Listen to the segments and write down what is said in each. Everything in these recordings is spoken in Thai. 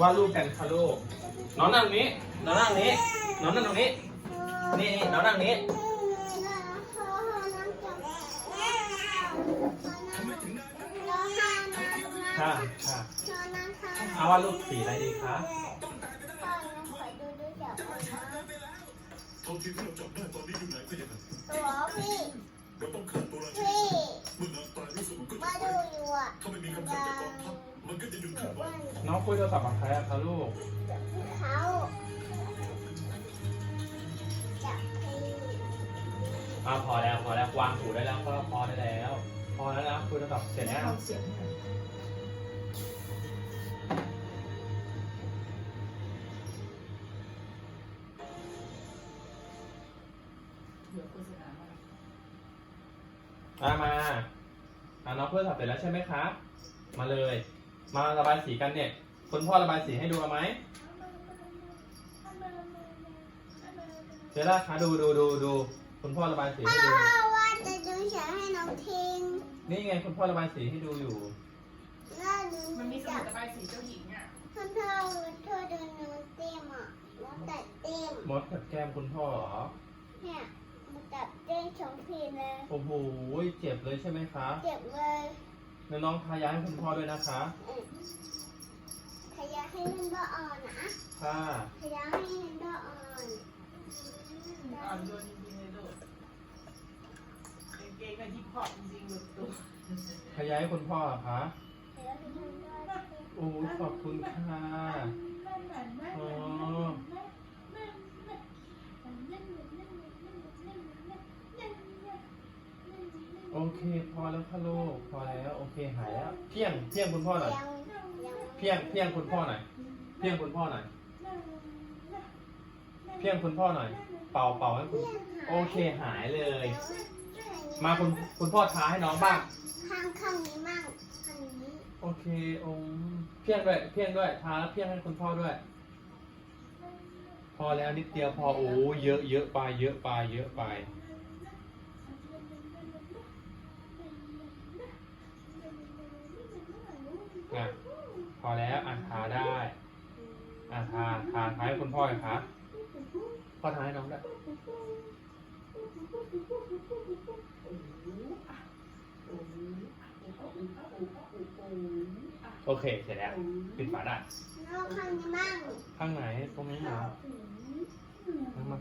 วาดรูปกันค่ะลูกน้องนั่งตรงนี้น้องนั่งตรงนี้น้องนั่งตรงนี้ นี่นี่น้องนั่งตรงนี้ค่ะค่ะเอาวาดรูปสีอะไรดีคะเอาทีมที่เราจับได้ตอนนี้อยู่ไหนก็ยังไงตัวพี่เราต้องฆ่าตัวราชินีพี่เมื่อนางตายรู้สึกมันก็จะมาไปดูอยู่อะถ้าไม่มีคำสั่งจากกองทัพ มันก็จะหยุดเคลื่อนไหวน้องคุยโทรศัพท์กับใครอะคะลูก เขาจับพี่อ่าพอแล้วพอแล้ววางหูได้แล้วก็พอได้แล้ว พอแล้วนะคุยโทรศัพท์เสร็จแล้วเอาเสียงหน่อยเดี๋ยวโฆษณามาอ่ามาอ่าน้องคุยโทรศัพท์เสร็จแล้วใช่ไหมครับ มาเลย มาระบายสีกันเนี่ยคุณพ่อระบายสีให้ดูเอาไหมเจล่าคะดูดูดูดูคุณพ่อระบายสีพ่อให้ดู พ่อว่าจะดูเฉยให้น้องทิ้งนี่ไงคุณพ่อระบายสีให้ดูอยู่แล้วดูมันมีสจัมุบดระบายสีเจ้าหญิงอะพ่อพ่อพ่อดูน้องเต็มอะแล้วตัดเต็มมดกับแก้มคุณพ่อเหรอเนี่ยมันตัดเต็มสองทีเลยโอ้โหเจ็บเลยใช่ไหมคะ เจ็บเลย แล้วน้องทายาให้คุณพ่อด้วยนะคะอืมขยะให้มันบ้าอ่อนนะค่ะ ขยะให้มันบ้าอ่อนอ่อนโยนจริงๆเลยลูกกางเกงกับฮิปฮอปจริงๆลูกตัวทายาให้คุณพ่อเหรอคะขยะให้มันบ้าอ่อน โอ้ขอบคุณค่ะอ๋อ โอเค พอแล้วค่ะลูกพอแล้วโอเคหายแล้วเพียงเพียงคุณพ่อหน่อยยังยังเพียงเพียงคุณพ่อหน่อยเพียงคุณพ่อหน่อยเพียงคุณพ่อหน่อย เป่าเป่าให้คุณโอเคหายเลย มาคุณคุณพ่อท้าให้น้องบ้างข้างข้างนี้มั่งข้างนี้โอเคองเพียงด้วย เพียงด้วยทาแล้วเพียงให้คุณพ่อด้วย พอแล้วนิดเดียวพอโอ้เยอะเยอะไปเยอะไปเยอะไป อะพอแล้วอะทาได้อะทาทาทาให้คุณพ่อเลยครับพ่อทาให้น้องด้วยโอเคเสร็จแล้วปิดฝาได้แล้วข้างนี้มั่งข้างไหนตรงนี้เหรอเอามา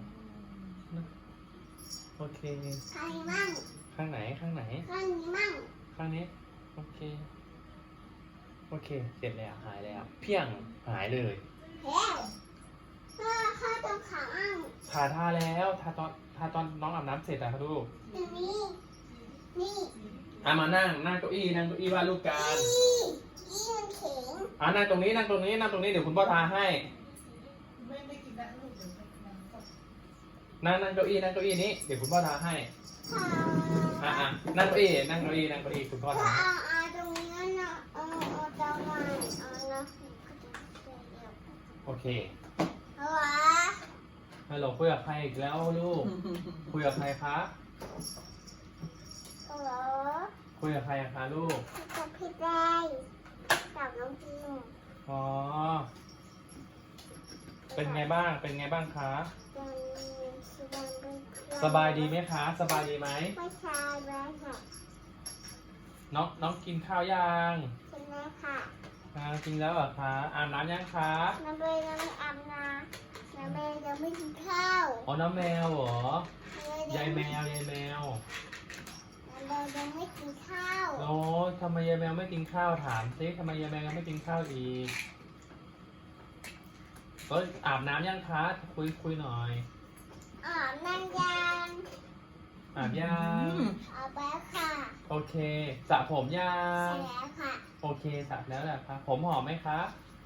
โอเคข้างนี้มั่งข้างไหนข้างไหน ข้างนี้มั่งข้างนี้ โอเค โอเค เสร็จแล้วหายแล้ว เพียงหายเลยเฮ้ยข้าข้าตรงขามั่งทาทาแล้วทาตอนทาตอนน้องอาบน้ำเสร็จอะครับลูกตรงนี้ นี่อะมานั่งนั่งเก้าอี้นั่งเก้าอี้วาดรูปกันอีอีมันแข็งอะนั่งตรงนี้นั่งตรงนี้นั่งตรงนี้เดี๋ยวคุณพ่อทาให้ ไม่ไม่กินนะลูกเดี๋ยวมันก็นั่งนั่งเก้าอี้นั่งเก้าอี้นี้เดี๋ยวคุณพ่อทาให้ พออะอะนั่งเก้าอี้นั่งเก้าอี้นั่งเก้าอี้คุณพ่อถ้าทาเอาเอาตรงนี้นะเอาเอาตรงนั้นเอานะ โอเคเอาวะฮัลโหลคุยกับใครอีกแล้วลูก คุยกับใครคะเอาวะคุยกับใครอะคะลูก กับพี่ได้กับน้องพิมอ๋อ เป็นไงบ้าง เป็นไงบ้างคะ สบายดีไหมคะ สบายดีไหมไม่ใช่แล้วค่ะ น้องน้องกินข้าวยังใช่ไหมค่ะ อ่ากินแล้วเหรอคะอาบน้ำยังคะน้ำเบยยังไม่อาบน้ำน้ำเบยยังไม่กินข้าวอ๋อน้องแมวเหรอยายแมน้ำวยายแมวเบยยังไม่กินข้าวโอ้ทำไมยายแมวไม่กินข้าวถามซิทำไมยายแมวยังไม่กินข้าวอีกเอ้ยอาบน้ำยังคะคุยคุยหน่อยอาบน้ำยังอาบยังอาบแล้วค่ะ โอเคสระผมยัเสร็งจแล้วค่ะ โอเคสระแล้วแหละครับ ผมหอมไหมคะ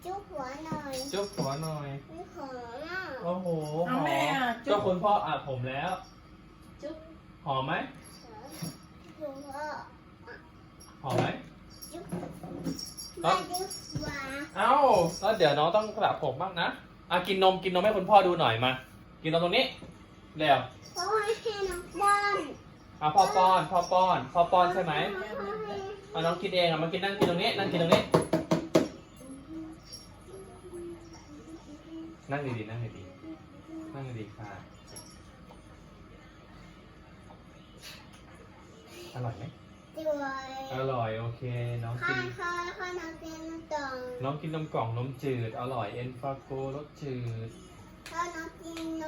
จุ๊บหัวหน่อยจุ๊บหัวหน่อย ไม่ขออะโอ้โหหเอาอมแม่อะก็จุ๊บคุณพ่ออาบผมแล้ว จุ๊บ หอมไหมจุ๊บหัวหอมไหม จุ๊บครัมาบจุ๊บหัวเอ้าแล้วเดี๋ยวน้องต้องสระผมบ้างนะอะกินนมกินนมให้คุณพ่อดูหน่อยมา กินนมตรงนี้เร็วเพราะว่าให้น้องป้อนอะพ่อป้อน พ่อป้อน พ่อป้อนใช่ไหมเพราะว่าให้ เอาน้องกินเองอะมากินนั่งกินตรงนี้นั่งกินตรงนี้ นั่งดีๆนั่งดีๆนั่งดีๆค่ะอร่อยไหมสวยอร่อยโอเคน้องข้ากิน ข้าข้าน้องเต้นตองน้องกินนมกล่องนมจืดอร่อยเอ็นฟาโกรสจืด ข้าน้องกินน้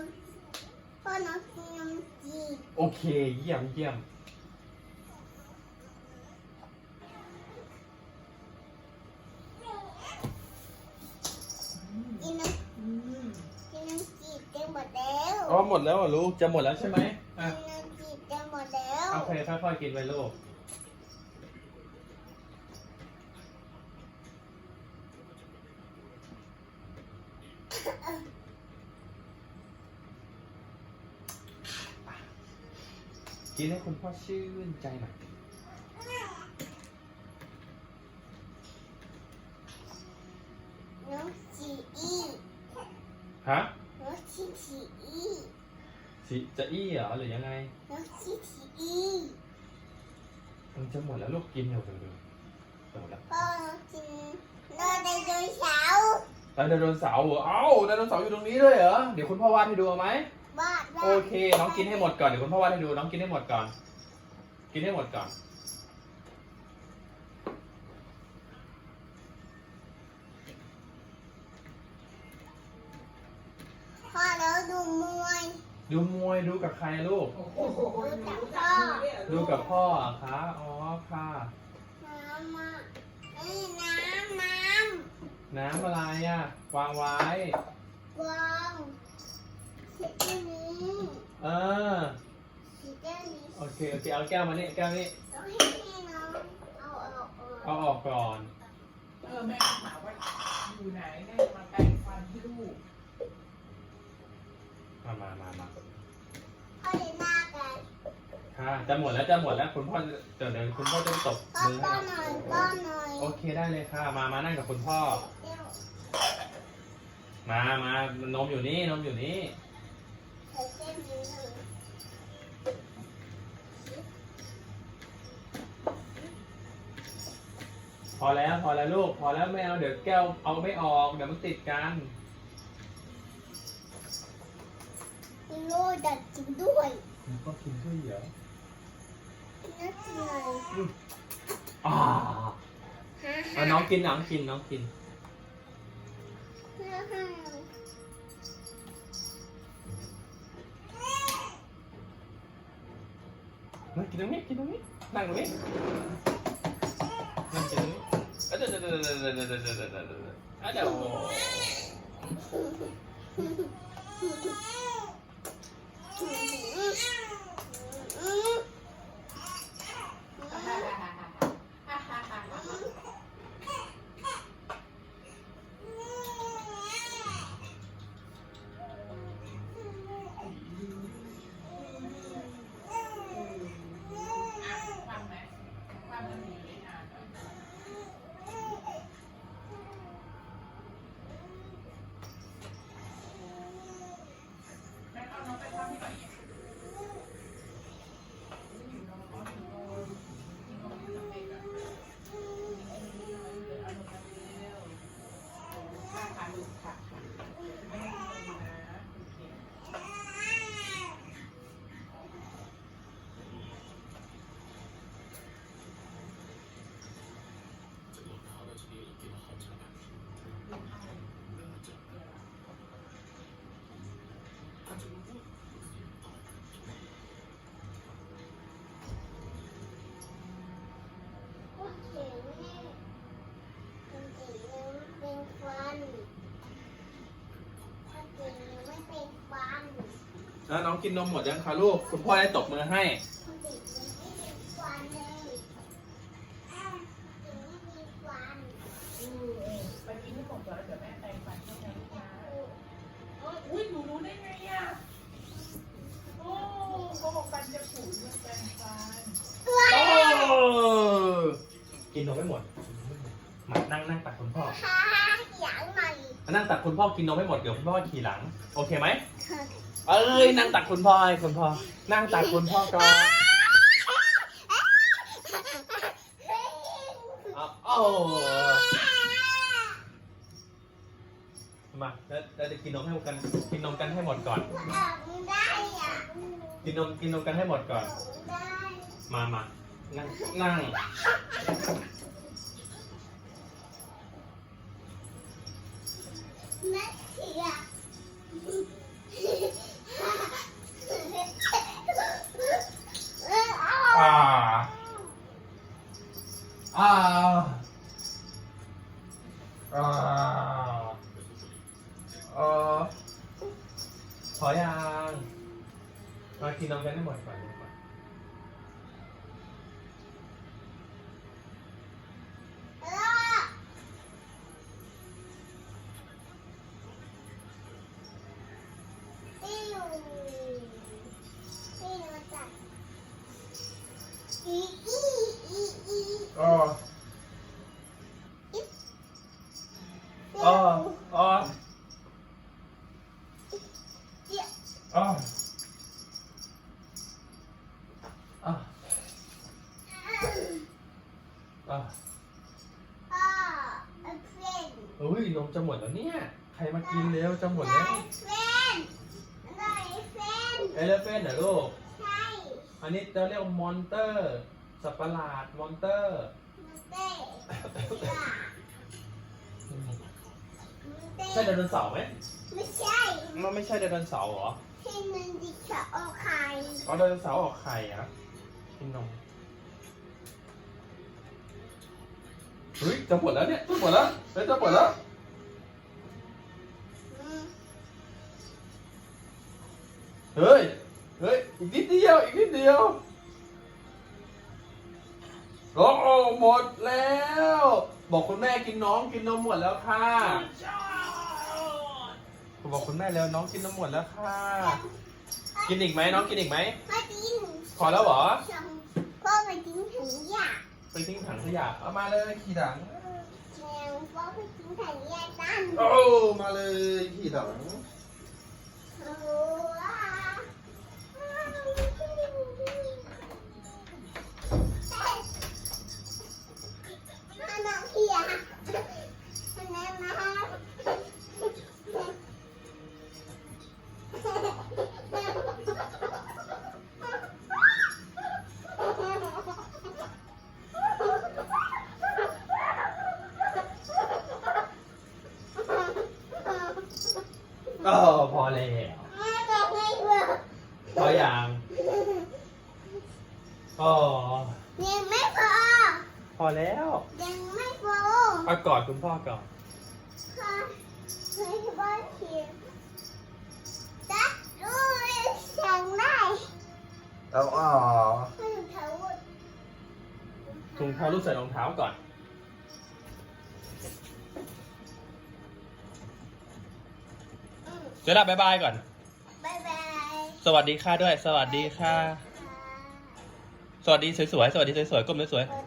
ำข้าน้องกินน้ำจีบโอเค เยี่ยมเยี่ยม หมดแล้วเหรอลูกจะหมดแล้วใช่ไหมอะกินน้ำจีบเต็มหมดแล้วโอเคค่อยๆกินไปลูกกินให้คุณพ่อชื่นใจหน่อย น้องจีอี ฮะ น้องจีจีอี สิจะอี้เหรอหรือยังไงน้องจีจีอีมันจะหมดแล้วลูกกินเร็วเร็วเร็วจะหมดแล้วพ่อน้องกินนอนในโดยเช้าแล้วไดโนเสาร์เหรอเอ้าไดโนเสาร์อยู่ตรงนี้ด้วยเหรอเดี๋ยวคุณพ่อวาดให้ดูเอาไหมบ้านบ้าโอนเค น้องกินให้หมดก่อนเดี๋ยวคุณพ่อวาดให้ดูน้องกินให้หมดก่อน กินให้หมดก่อน ดูมวยดูกับใครลูกโอ้โหรู้จักด้วยเหรอดูกับพ่อเหรอคะอ๋อค่ะ น้ำมานี่น้ำน้น้ำอะไรอะวางไว้ำกวางสีเจ้านี้เออสีเจ้านี้โอเคโอเคเอาแก้วมานี่แก้วนี้ต้องให้ให้น้องเอาเอาเอาเอาออกก่อน เออแม่ถามว่าอยู่ไหนแม่มาแปรงฟันให้ลูก มามามามาพ่อเดินหน้ากันค่ะจะหมดแล้วจะหมดแล้วคุณพ่อเดี๋ยวเดี๋ยวคุณพ่อจะตบพ่อมือป้อให้นหน่อยป้อนหน่อยโอเคได้เลยค่ะ มามานั่งกับคุณพ่อ เดี๋ยวมามานมอยู่นี่นมอยู่นี่ใส่เส้นนี้หน่อยพอแล้วพอแล้วลูกพอแล้วไม่เอาเดี๋ยวแก้วเอาไม่ออกเดี๋ยวมันติดกัน กินโลดัดจริงด้วยมันก็กินด้วยเหรอกินน่ากินหน่อยอ่าฮ่าเอาน้องกิน Hum. แล้วน้องกินนมหมดยังคะลูก คุณพ่อได้ตบมือให้คนจีนยังไม่เป็นฟันเลยอ้าวยังไม่มีฟันไปกินให้หมดก่อนแล้วเดี๋ยวแม่แปรงฟันให้นะลูกนะเอ้ยอุ้ยหนูรู้ได้ไงอะ โอ้เขาบอกฟันจะผุเรื่องแปรงฟันโอ้กินนมไม่หมดมานั่งนั่งตักคุณพ่อฮ่าอย่างใหม่มานั่งตักคุณพ่อกินนมไม่หมดเดี๋ยวคุณพ่อขี่หลัง โอเคไหม เอ้ยนั่งตักคุณพ่อให้คุณพ่อนั่งตักคุณพ่อก่อนเอาโอ้มาแล้วเราจะกินนมให้กันกินนมกันให้หมดก่อน กินนมกินนมกันให้หมดก่อน มามานั่งนั่งแม่ เออพอยังมากินนมกันให้หมดก่อนดีกว่าพี่หนูพี่หนูจัดอีอีอีอี อ๋ออ๋ออ๋อ เจี๊ยบ อ๋ออ๋ออ๋อ พ่อเพื่อน เฮ้ยนมจะหมดแล้วเนี่ย ใครมากินเร็ว จะหมดได้แล้วเอนได้เพื่อนเอเลเฟนเหรอลูกใช่อันนี้จะเรียกมอนเตอร์ สัตว์ประหลาดมอนเตอร์มันเต้จ้ะมันเต้ใช่ไดโนเสาร์ไหมไม่ใช่มันไม่ใช่ไดโนเสาร์เหรอที่มันดิฉันเอาไข่อ๋อไดโนเสาร์ออกไข่อะกินนมเฮ้ยจะหมดแล้วเนี่ยจะหมดแล้วเฮ้ยจะหมดแล้ว เฮ้ย เฮ้ย อีกนิดเดียว อีกนิดเดียวโอ้โหหมดแล้ว บอกคุณแม่กินน้องกินนมหมดแล้วค่ะบอกคุณแม่แล้วน้องกินนมหมดแล้วค่ะ กินอีกไหมน้องกินอีกไหมมากิน พอแล้วเหรอชมพ่อไปกินถังขยะไปทิ้งถังขยะเอามาเลยขี่ถังแมวพ่อไปกินถังขยะตั้นโอ้มาเลยขี่ถัง คุณพ่อก่อนค่ะไม่ว่าเขียนตัดรูปสั่งได้เอาออไม่ถึงเท้าถุงเท้าลูกใส่รองเท้าก่อนเดี๋ยวลาบายบายก่อน บ๊ายบายสวัสดีค่ะด้วย สวัสดีค่ะ สวัสดีสวยๆ สวัสดีสวยๆก้มสวยสวัสดี